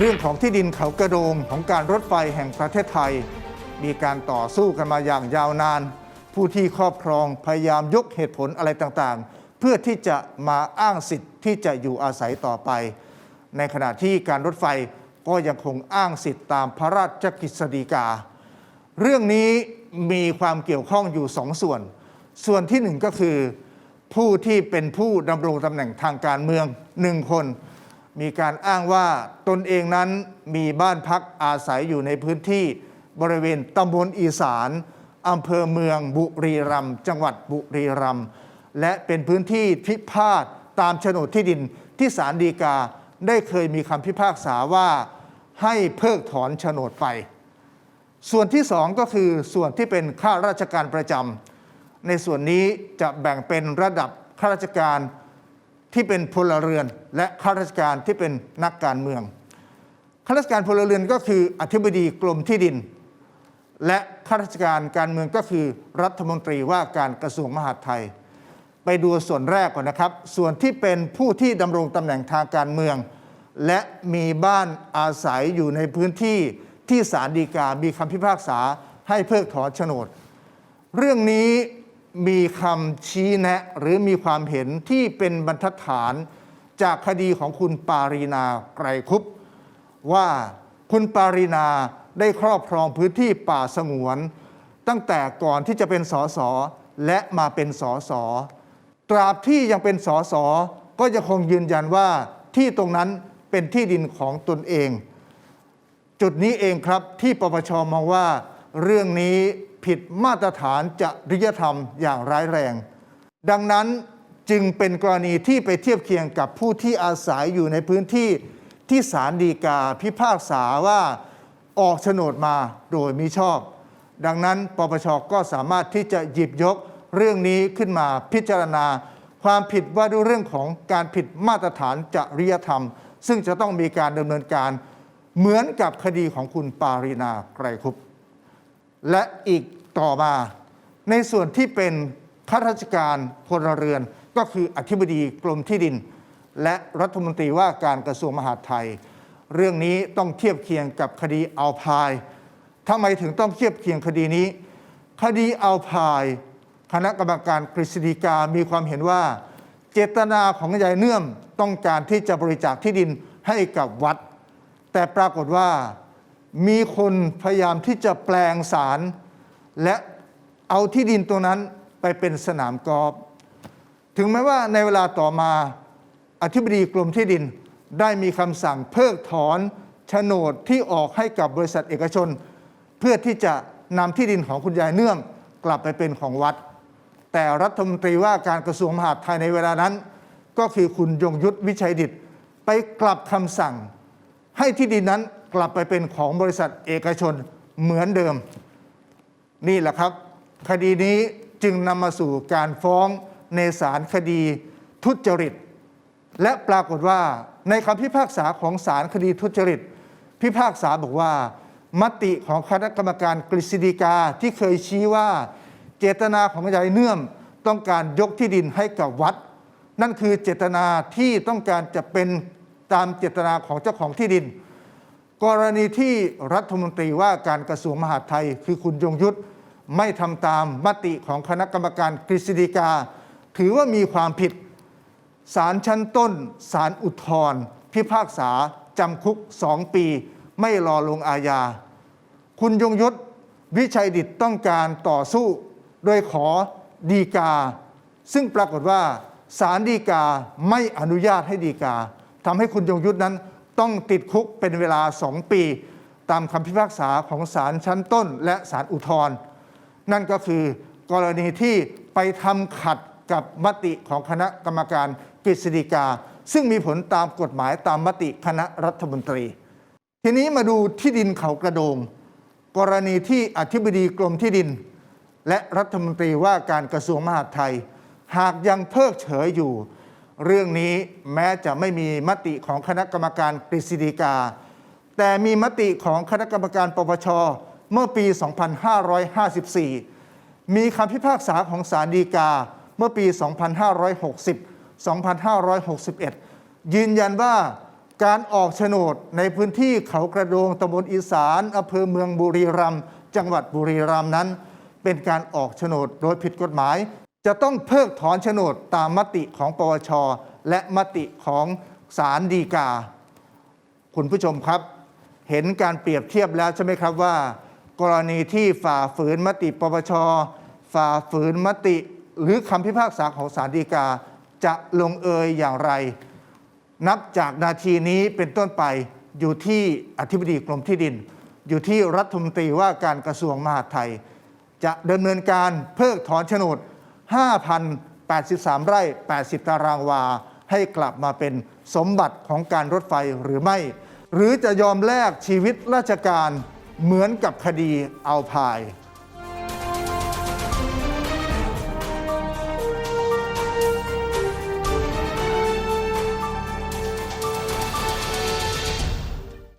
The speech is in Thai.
เรื่องของที่ดินเขากระโดงของการรถไฟแห่งประเทศไทย มีการต่อสู้กันมาอย่างยาวนาน ผู้ที่ครอบครองพยายามยกเหตุผลอะไรต่างๆ เพื่อที่จะมาอ้างสิทธิ์ที่จะอยู่อาศัยต่อไป ในขณะที่การรถไฟก็ยังคงอ้างสิทธิ์ตามพระราชกฤษฎีกา เรื่องนี้มีความเกี่ยวข้องอยู่สองส่วน ส่วนที่หนึ่งก็คือ ผู้ที่เป็นผู้ดำรงตำแหน่งทางการเมืองหนึ่งคน มีการอ้างว่าตนเองนั้นมีบ้านพักอาศัยอยู่ในพื้นที่บริเวณตำบลอีสานอำเภอเมืองบุรีรัมย์จังหวัดบุรีรัมย์และเป็นพื้นที่พิพาทตามโฉนดที่ดินที่ศาลฎีกาได้เคยมีคำพิพากษาว่าให้เพิกถอนโฉนดไป ส่วนที่สองก็คือส่วนที่เป็นข้าราชการประจำในส่วนนี้จะแบ่งเป็นระดับข้าราชการ ที่เป็นพลเรือน และข้าราชการที่เป็นนักการเมืองข้าราชการพลเรือนก็คืออธิบดีกรมที่ดิน และข้าราชการการเมืองก็คือรัฐมนตรีว่าการกระทรวงมหาดไทย ไปดูส่วนแรกก่อนนะครับ ส่วนที่เป็นผู้ที่ดำรงตำแหน่งทางการเมือง และมีบ้านอาศัยอยู่ในพื้นที่ที่ศาลฎีกามีคำพิพากษาให้เพิกถอนโฉนด เรื่องนี้ มีคำชี้แนะ หรือมีความเห็นที่เป็นบรรทัดฐาน จากคดีของคุณปารีนาไกรคุปว่าคุณปารีนาได้ครอบครองพื้นที่ป่าสงวน ตั้งแต่ก่อนที่จะเป็นสสและมาเป็นสสตราบที่ยังเป็นสสก็ยังคงยืนยันว่าที่ตรงนั้นเป็นที่ดินของตนเอง จุดนี้เองครับที่ปปชมองว่าเรื่องนี้ ผิดมาตรฐานจริยธรรมอย่างร้ายแรง ดังนั้นจึงเป็นกรณีที่ไปเทียบเคียงกับผู้ที่อาศัยอยู่ในพื้นที่ที่ศาลฎีกาพิพากษาว่าออกโฉนดมาโดยมิชอบ ดังนั้นปปชก็สามารถที่จะหยิบยกเรื่องนี้ขึ้นมาพิจารณา ความผิดว่าด้วยเรื่องของการผิดมาตรฐานจริยธรรม ซึ่งจะต้องมีการดำเนินการเหมือนกับคดีของคุณปารีนาไกรคุปและอีก ต่อมา ในส่วนที่เป็นข้าราชการพลเรือน ก็คืออธิบดีกรมที่ดิน และรัฐมนตรีว่าการกระทรวงมหาดไทย เรื่องนี้ต้องเทียบเคียงกับคดีเอัลพายทำไมถึงต้องเทียบเคียงคดีนี้ คดีเอัลพายคณะกรรมการกฤษฎีกามีความเห็นว่า เจตนาของยายเนื่อมต้องการที่จะบริจาคที่ดินให้กับวัด แต่ปรากฏว่ามีคนพยายามที่จะแปลงสาร และเอาที่ดินตรงนั้นไปเป็นสนามกอล์ฟถึงแม้ว่าในเวลาต่อมาอธิบดีกรมที่ดินได้มีคำสั่งเพิกถอนโฉนดที่ออกให้กับบริษัทเอกชน เพื่อที่จะนำที่ดินของคุณยายเนื่อมกลับไปเป็นของวัด แต่รัฐมนตรีว่าการกระทรวงมหาดไทยในเวลานั้น ก็คือคุณยงยุทธวิชัยดิตไปกลับคำสั่ง ให้ที่ดินนั้นกลับไปเป็นของบริษัทเอกชนเหมือนเดิม นี่แหละครับ คดีนี้จึงนำมาสู่การฟ้องในศาลคดีทุจริต และปรากฏว่าในคำพิพากษาของศาลคดีทุจริต พิพากษาบอกว่า มติของคณะกรรมการกฤษฎีกาที่เคยชี้ว่า เจตนาของยายเนื่อมต้องการยกที่ดินให้กับวัด นั่นคือเจตนาที่ต้องการจะเป็นตามเจตนาของเจ้าของที่ดิน กรณีที่รัฐมนตรีว่าการกระทรวงมหาดไทย คือคุณยงยุทธไม่ทำตามมติของคณะกรรมการกฤษฎีกา ถือว่ามีความผิดศาลชั้นต้นศาลอุทธรพิพากษาจำคุกสองปี ไม่รอลงอาญา คุณยงยุทธวิชัยดิตต้องการต่อสู้ โดยขอดีกา ซึ่งปรากฏว่าศาลดีกาไม่อนุญาตให้ดีกาทำให้คุณยงยุทธนั้น ต้องติดคุกเป็นเวลาสองปี ตามคำพิพากษาของศาลชั้นต้นและศาลอุทธรณ์นั่นก็คือกรณีที่ไปทำขัดกับมติของคณะกรรมการกฤษฎีกา ซึ่งมีผลตามกฎหมายตามมติคณะรัฐมนตรี ทีนี้มาดูที่ดินเขากระโดง กรณีที่อธิบดีกรมที่ดิน และรัฐมนตรีว่าการกระทรวงมหาดไทย หากยังเพิกเฉยอยู่ เรื่องนี้แม้จะไม่มีมติของคณะกรรมการกฤษฎีกา แต่มีมติของคณะกรรมการปปชเมื่อปี 2554 มีคำพิพากษาของศาลฎีกาเมื่อปี 2560 2561 ยืนยันว่าการออกโฉนดในพื้นที่เขากระโดงตำบลอีสานอำเภอเมืองบุรีรัมย์จังหวัดบุรีรัมย์นั้น เป็นการออกโฉนดโดยผิดกฎหมาย จะต้องเพิกถอนโฉนดตามมติของปวช และมติของศาลฎีกา คุณผู้ชมครับ เห็นการเปรียบเทียบแล้วใช่ไหมครับว่า กรณีที่ฝ่าฝืนมติปปช ฝ่าฝืนมติ หรือคำพิพากษาของศาลฎีกา จะลงเอยอย่างไร นับจากนาทีนี้เป็นต้นไปอยู่ที่อธิบดีกรมที่ดิน อยู่ที่รัฐมนตรีว่าการกระทรวงมหาดไทย จะดำเนินการเพิกถอนโฉนด 5,083 ไร่ 80 ตารางวา ให้กลับมาเป็นสมบัติของการรถไฟหรือไม่ หรือจะยอมแลกชีวิตราชการเหมือนกับคดีเอาพาย